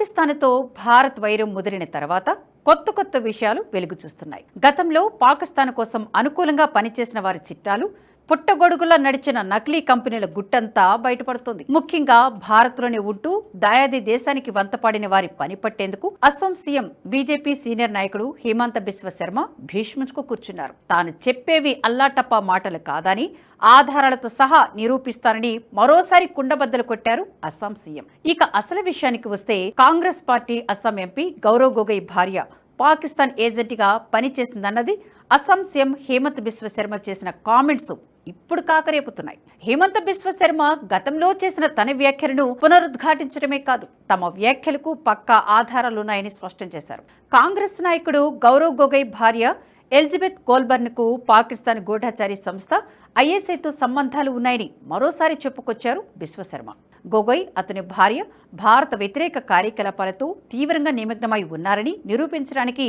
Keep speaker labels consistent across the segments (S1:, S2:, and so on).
S1: పాకిస్తాన్తో భారత్ వైరం ముదిరిన తర్వాత కొత్త కొత్త విషయాలు వెలుగు చూస్తున్నాయి. గతంలో పాకిస్తాన్ కోసం అనుకూలంగా పనిచేసిన వారి చిట్టాలు పుట్టగొడుగులా నడిచిన నకిలీ కంపెనీల గుట్టంతా బయటపడుతుంది. ముఖ్యంగా భారత్లోనే ఉంటూ దాయాది దేశానికి వంతపాడిన వారి పని పట్టేందుకు అస్సాం సీఎం బీజేపీ సీనియర్ నాయకుడు హిమాంత బిశ్వ శర్మ భీష్మించుకు కూర్చున్నారు. తాను చెప్పేవి అల్లాటప్ప మాటలు కాదని ఆధారాలతో సహా నిరూపిస్తానని మరోసారి కుండబద్దలు కొట్టారు అస్సాం సీఎం. ఇక అసలు విషయానికి వస్తే కాంగ్రెస్ పార్టీ అస్సాం ఎంపీ గౌరవ్ గొగోయ్ భార్య పాకిస్తాన్ ఏజెంట్గా పనిచేసిందన్నది అస్సాం సీఎం హేమంత్ బిశ్వశర్మ చేసిన కామెంట్స్ ఇప్పుడు కాకరేపుతున్నాయి. హేమంత్ బిశ్వశర్మ గతంలో చేసిన తన వ్యాఖ్యలను పునరుద్ఘాటించడమే కాదు తమ వ్యాఖ్యలకు పక్కా ఆధారాలున్నాయని స్పష్టం చేశారు. కాంగ్రెస్ నాయకుడు గౌరవ్ గొగోయ్ భార్య ఎలిజబెత్ కోల్బర్న్కు పాకిస్తాన్ గూఢాచారి సంస్థ ఐఎస్ఐతో సంబంధాలు ఉన్నాయని మరోసారి చెప్పుకొచ్చారు బిశ్వశర్మ గొగోయ్ అతని భార్య భారత వ్యతిరేక కార్యకలాపాలతో తీవ్రంగా నిమగ్నమై ఉన్నారని నిరూపించడానికి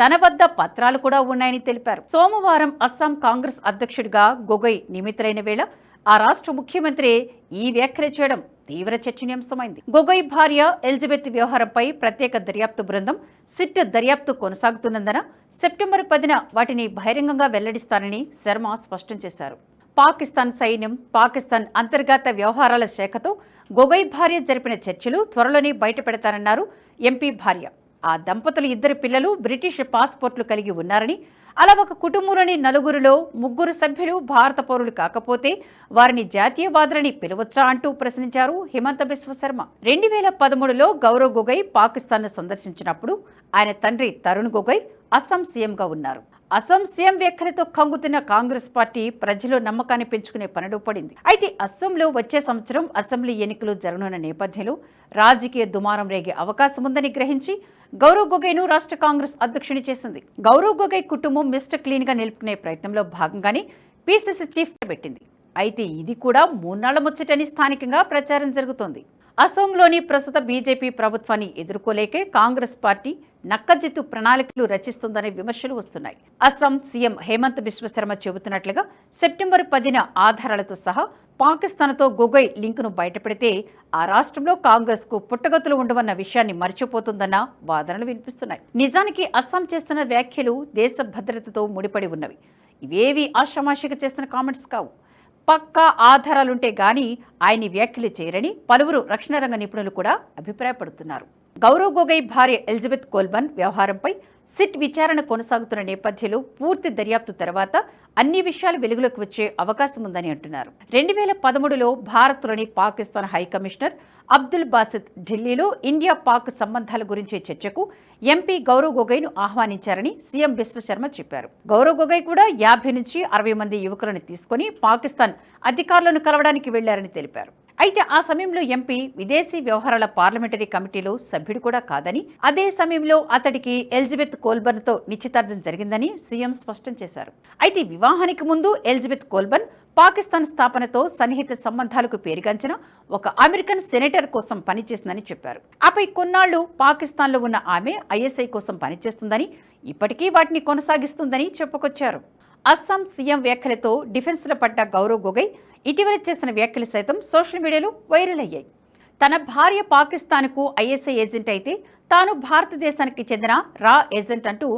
S1: తన వద్ద పత్రాలు కూడా ఉన్నాయని తెలిపారు. సోమవారం అస్సాం కాంగ్రెస్ అధ్యక్షుడిగా గొగోయ్ నియమితులైన వేళ ఆ రాష్ట్ర ముఖ్యమంత్రి ఈ వ్యాఖ్యలు చేయడం తీవ్ర చర్చనీయాంశమైంది. గొగోయ్ భార్య ఎలిజబెత్ వ్యవహారంపై ప్రత్యేక దర్యాప్తు బృందం సిట్ దర్యాప్తు కొనసాగుతున్నందున సెప్టెంబర్ పదిన వాటిని బహిరంగంగా వెల్లడిస్తానని శర్మ స్పష్టం చేశారు. పాకిస్తాన్ సైన్యం పాకిస్తాన్ అంతర్గత వ్యవహారాల శాఖతో గొగై భార్య జరిపిన చర్చలు త్వరలోనే బయటపెడతానన్నారు ఎంపీ భార్య. ఆ దంపతులు ఇద్దరు పిల్లలు బ్రిటిష్ పాస్పోర్ట్లు కలిగి ఉన్నారని అలా ఒక కుటుంబంలోని నలుగురిలో ముగ్గురు సభ్యులు భారత పౌరులు కాకపోతే వారిని జాతీయవాదులని పిలవచ్చా అంటూ ప్రశ్నించారు హిమంత బిశ్వ శర్మ. రెండు వేల పదమూడులో గౌరవ్ గొగై పాకిస్తాన్ను సందర్శించినప్పుడు ఆయన తండ్రి తరుణ్ గొగై అస్సాం సీఎంగా ఉన్నారు. అసంశయం సీఎం వ్యాఖ్యలతో కంగుతున్న కాంగ్రెస్ పార్టీ ప్రజలు నమ్మకాన్ని పెంచుకునే పనిలో పడింది. అయితే అస్సోంలో వచ్చే సంవత్సరం అసెంబ్లీ ఎన్నికలు జరగనున్న నేపథ్యంలో రాజకీయ దుమారం రేగే అవకాశం ఉందని గ్రహించి గౌరవ్ గొగైను రాష్ట్ర కాంగ్రెస్ అధ్యక్షుని చేసింది. గౌరవ్ గొగై కుటుంబం మిస్టర్ క్లీన్గా నిలుపుకునే ప్రయత్నంలో భాగంగానే పీసీసీ చీఫ్ పెట్టింది. అయితే ఇది కూడా మూన్నాళ్ళ ముచ్చటని స్థానికంగా ప్రచారం జరుగుతోంది. అసోంలోని ప్రస్తుత బీజేపీ ప్రభుత్వాన్ని ఎదుర్కోలేకే కాంగ్రెస్ పార్టీ నక్కజిత్తు ప్రణాళికలు రచిస్తుందనే విమర్శలు వస్తున్నాయి. అస్సాం సీఎం హేమంత్ బిశ్వశర్మ చెబుతున్నట్లుగా సెప్టెంబర్ పదిన ఆధారాలతో సహా పాకిస్తాన్తో గొగోయ్ లింకును బయటపెడితే ఆ రాష్ట్రంలో కాంగ్రెస్కు పుట్టగతులు ఉండవన్న విషయాన్ని మర్చిపోతుందన్న వాదనలు వినిపిస్తున్నాయి. నిజానికి అస్సాం చేస్తున్న వ్యాఖ్యలు దేశ భద్రతతో ముడిపడి ఉన్నవి. ఇవేవి ఆషామాషిగా చేస్తున్న కామెంట్స్ కావు. పక్కా ఆధారాలుంటే గాని ఆయన్ని వ్యాఖ్యలు చేయరని పలువురు రక్షణ రంగ నిపుణులు కూడా అభిప్రాయపడుతున్నారు. గౌరవ్ గొగై భార్య ఎలిజబెత్ కోల్బన్ వ్యవహారంపై సిట్ విచారణ కొనసాగుతున్న నేపథ్యంలో పూర్తి దర్యాప్తు తర్వాత అన్ని విషయాలు వెలుగులోకి వచ్చే అవకాశం ఉందని అంటున్నారు. రెండు వేల పదమూడులో భారత్లోని పాకిస్తాన్ హై కమిషనర్ అబ్దుల్ బాసిద్ ఢిల్లీలో ఇండియా పాక్ సంబంధాల గురించే చర్చకు ఎంపీ గౌరవ్ గొగైను ఆహ్వానించారని సీఎం విశ్వశర్మ చెప్పారు. గౌరవ్ గొగై కూడా యాభై నుంచి అరవై మంది యువకులను తీసుకుని పాకిస్తాన్ అధికారులను కలవడానికి వెళ్ళారని తెలిపారు. అయితే ఆ సమయంలో ఎంపీ విదేశీ వ్యవహారాల పార్లమెంటరీ కమిటీలో సభ్యుడు కూడా కాదని అదే సమయంలో అతడికి ఎలిజబెత్ కోల్బర్న్తో నిశ్చితార్థం జరిగిందని సీఎం స్పష్టం చేశారు. అయితే వివాహానికి ముందు ఎలిజబెత్ కోల్బర్న్ పాకిస్తాన్ స్థాపనతో సన్నిహిత సంబంధాలకు పేరుగాంచిన ఒక అమెరికన్ సెనేటర్ కోసం పనిచేసిందని చెప్పారు. ఆపై కొన్నాళ్ళు పాకిస్తాన్లో ఉన్న ఆమె ఐఎస్ఐ కోసం పనిచేస్తుందని ఇప్పటికీ వాటిని కొనసాగిస్తుందని చెప్పుకొచ్చారు. అస్సాం సీఎం వ్యాఖ్యలతో డిఫెన్స్లో పడ్డ గౌరవ్ గొగై ఇటీవల చేసిన వ్యాఖ్యలు సైతం సోషల్ మీడియాలో వైరల్ అయ్యాయి. తన భార్య పాకిస్తాన్కు ఐఎస్ఐ ఏజెంట్ అయితే తాను భారతదేశానికి చెందిన రా ఏజెంట్ అంటూ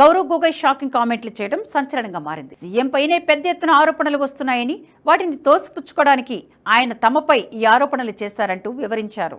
S1: గౌరవ్ గొగోయ్ షాకింగ్ కామెంట్లు చేయడం సంచలనంగా మారింది. సీఎం పైనే పెద్ద ఎత్తున ఆరోపణలు వస్తున్నాయని వాటిని తోసిపుచ్చుకోవడానికి ఆయన తమపై ఈ ఆరోపణలు చేశారంటూ వివరించారు.